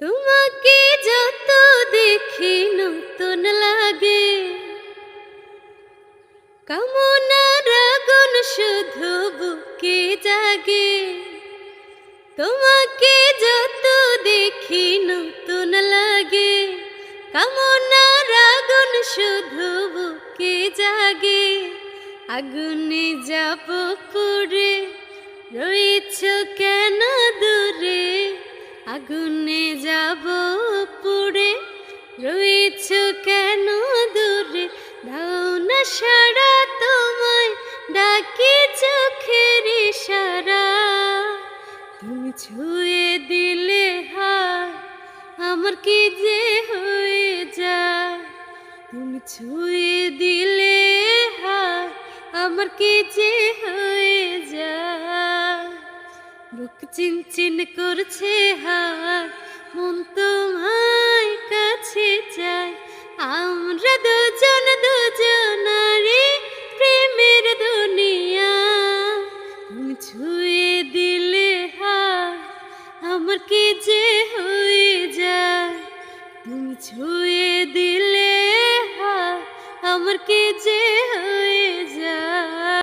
তোমাকে যত দেখি নতুন লাগে। কামনার আগুন শুধু বুকে জাগে। তোমাকে যত দেখি নতুন লাগে। কামনার আগুন শুধু বুকে জাগে। আগুনে যাব পুরে রয়েছ কেন? আগুনে যাব পুড়ে, রয়েছ কেন দূরে? দাও না সারা তোমায়, ডাকি চোখের সারা তুমি ছুঁয়ে দিলে হায়, আমার কি যে হয়ে যায়? তুমি ছুঁয়ে দিলে হায়, আমার কি যে হয়ে বুক চিনচিন করছে হায় মন তোমায় কাছে চায়। আমরা দুজন দুজনারে প্রেমের দুনিয়া। ছুঁয়ে দিলে হায়, আমার কি যে হয়ে যায়। তুমি ছুঁয়ে দিলে হায়, আমার কি যে হয়ে